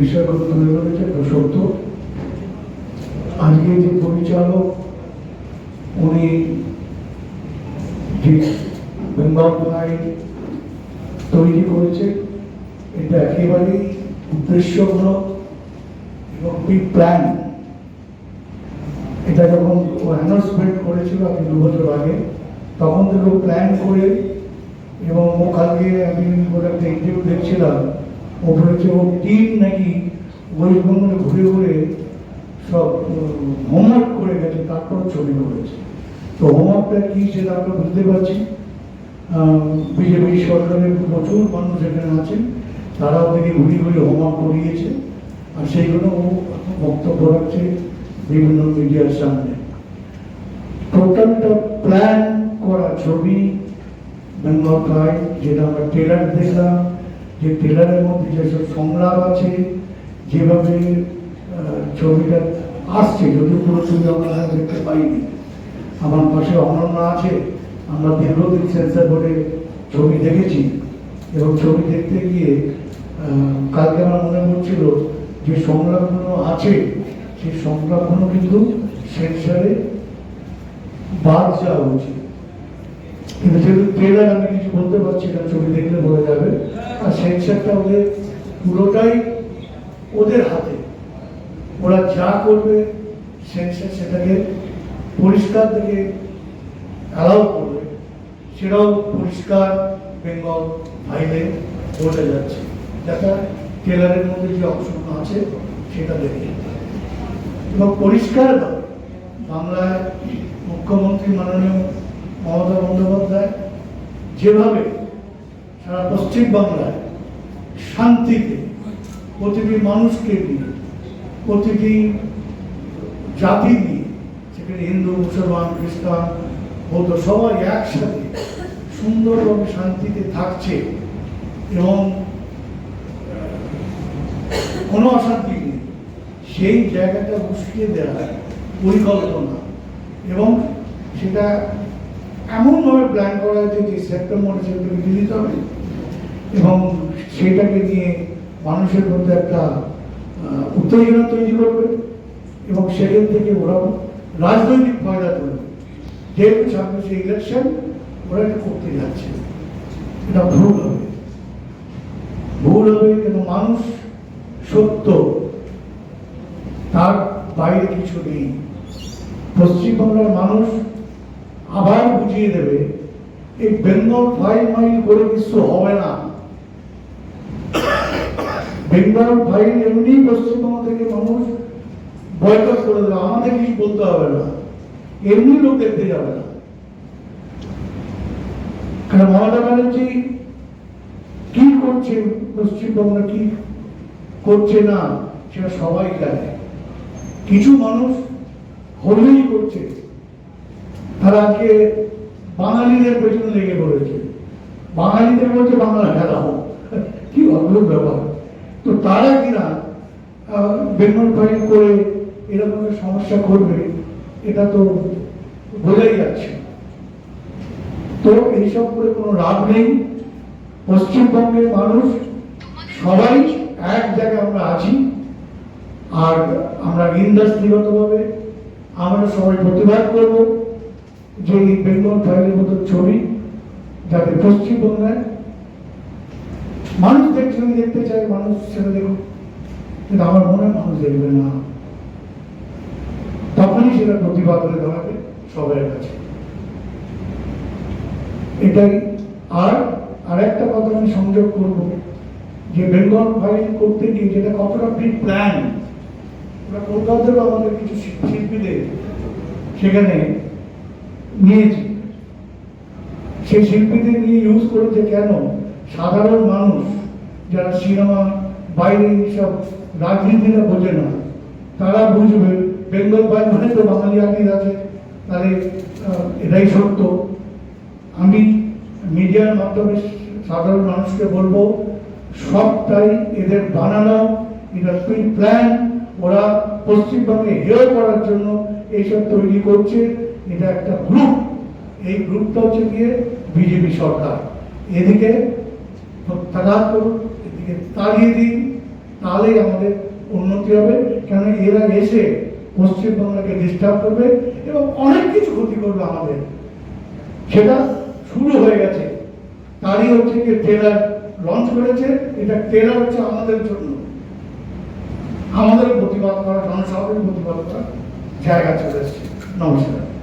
বিষয়গুলো তুলে ধরেছে তা সত্য। আজকে যে পরিচালক, উনি যে বেঙ্গল তৈরি করেছে, এটা একেবারেই উদ্দেশ্যমূলক এবং প্ল্যান এটা যখন অ্যানাউন্সমেন্ট করেছিল আমি দু বছর আগে, তখন থেকে প্ল্যান করে এবং ও কালকে আমি একটা ইন্টারভিউ দেখছিলাম। ও বলেছে ও টিম নাকি ওয়েস্ট বেঙ্গলে ঘুরে ঘুরে সব হোমওয়ার্ক করে গেছে, তারপর ছবি করেছে তো হোমওয়ার্কটা কি সেটা আমরা বুঝতে পারছি বিজেপি সরকারের প্রচুর মানুষ এখানে আছেন, তারাও থেকে ঘুরে ঘুরে হোমওয়ার্ক করিয়েছে। আর সেইগুলো ও বক্তব্য রাখছে বিভিন্ন মিডিয়ার সামনে। টোটালটা প্ল্যান করা ছবি বেঙ্গল প্রায় যেটা আমরা ট্রেলার দেখলাম যে ট্রেলারের মধ্যে যেসব সংলাপ আছে, যেভাবে ছবিটা আসছে, যদিও পুরো ছবি আমরা দেখতে পাইনি। আমার পাশে অনন্যা আছে, আমরা দীর্ঘদিন সেন্সার বোর্ডে ছবি দেখেছি এবং ছবি দেখতে গিয়ে কালকে আমার মনে পড়ছিল যে সংলাপগুলো আছে, সেই সংলাপগুলো কিন্তু সেন্সারে বাদ যাওয়া উচিত। কিন্তু যেহেতু ট্রেলার আমি কিছু বলতে পারছি না, ছবি দেখলে বোঝা যাবে। আর সেন্সারটা ওদের পুরোটাই ওদের হাতে। ওরা যা করবে সেন্সার সেটাকে পরিষ্কার থেকে অ্যালাউ করবে, সেটাও পরিষ্কার বেঙ্গল ফাইলে বোঝা যাচ্ছে। যেটা ট্রেলারের মধ্যে যে অংশগুলো আছে, সেটা দেখে এবং পরিষ্কার বাংলায় মুখ্যমন্ত্রী মাননীয় মমতা বন্দ্যোপাধ্যায় যেভাবে সারা পশ্চিম বাংলায় শান্তিতে প্রতিটি মানুষকে নিয়ে, প্রতিটি জাতি নিয়ে, সেখানে হিন্দু, মুসলমান, খ্রিস্টান, বৌদ্ধ সবাই একসাথে সুন্দরভাবে শান্তিতে থাকছে এবং কোনো অশান্তি নেই। সেই জায়গাটা উস্কিয়ে দেওয়ার পরিকল্পনা এবং সেটা এমনভাবে প্ল্যান করা হয়েছে যে সেপ্টেম্বরে সেটাকে দিতে হবে এবং সেটাকে নিয়ে মানুষের মধ্যে একটা উত্তেজনা তৈরি করবে এবং সেখান থেকে ওরা রাজনৈতিক ফায়দা করবে। যেহেতু যে ইলেকশন ওরা এটা করতে যাচ্ছে। এটা ভুল হবে। ভুল হবে কিন্তু মানুষ সত্য। তার বাইরে কিছু নেই। পশ্চিমবাংলার মানুষ আবার দেবে, এই বেঙ্গল ফাইভ মাইল করে কিছু হবে না। বেঙ্গল ফাইল এমনি পশ্চিমবঙ্গ থেকে মানুষ বয়কট করে দেবে, আমাদের কিছু বলতে হবে না। এমনি লোক দেখতে যাবে না। কারণ মমতা ব্যানার্জি কি করছে পশ্চিমবঙ্গে, কি করছে না, সেটা সবাই জানে। কিছু মানুষ হলেই করছে। তারা আজকে বাঙালিদের পেছনে লেগে পড়েছে। বাঙালিদের বলছে বাংলা খেলা হোক। কি অদ্ভুত ব্যাপার। তো তারা কিনা বেঙ্গল ফাইল করে এরকম সমস্যা করবে এটা তো বোঝাই যাচ্ছে। তো এইসব করে কোনো লাভ নেই। পশ্চিমবঙ্গের মানুষ, সবাই এক জায়গায় আমরা আছি। আর আমরা ইন্ডাস্ট্রিগতভাবে আমরা সবাই প্রতিবাদ করব। যে বেঙ্গল ফাইলের মতো ছবি যাতে মানুষ দেখছে দেখতে মানুষ সেটা দেখুক। কিন্তু আমার মনে মানুষ দেখবে না। তখনই সেটা দাঁড়াবে কাছে। এটাই। আর আরেকটা কথা আমি সংযোগ করব, যে বেঙ্গল ফাইল করতে গিয়ে যেটা কতটা প্রি প্ল্যান ওরা আমাদের কিছু শিল্প- শিল্পীদের সেখানে নিয়েছি। সেই শিল্পীদের নিয়ে ইউজ করেছে কেন? সাধারণ মানুষ, যারা সিনেমা বাইরে সব রাজনীতিটা বোঝে না, তারা বুঝবে, বেঙ্গল বাই মানে তো বাঙালি আর্টিস্ট আছে, তাহলে এটাই সত্য। আমি মিডিয়ার মাধ্যমে সাধারণ মানুষকে বলব, সবটাই এদের বানানো এটা প্ল্যান ওরা পশ্চিমবঙ্গে হেয় করার জন্য এইসব তৈরি করছে। এটা একটা গ্রুপ এই গ্রুপটা হচ্ছে গিয়ে বিজেপি সরকার। এদিকে প্রত্যাঘাত করুন, এদিকে তাড়িয়ে দিন, তাহলেই আমাদের উন্নতি হবে। কেন এরা এসে পশ্চিমবাংলাকে ডিস্টার্ব করবে এবং অনেক কিছু ক্ষতি করবে আমাদের। সেটা শুরু হয়ে গেছে। তারই হচ্ছে যে ট্রেলার লঞ্চ করেছে। এটা ট্রেলার হচ্ছে আমাদের জন্য। আমাদের প্রতিবাদ করা, জনসাধারণের প্রতিবাদ করার জায়গা চলে এসছে। নমস্কার।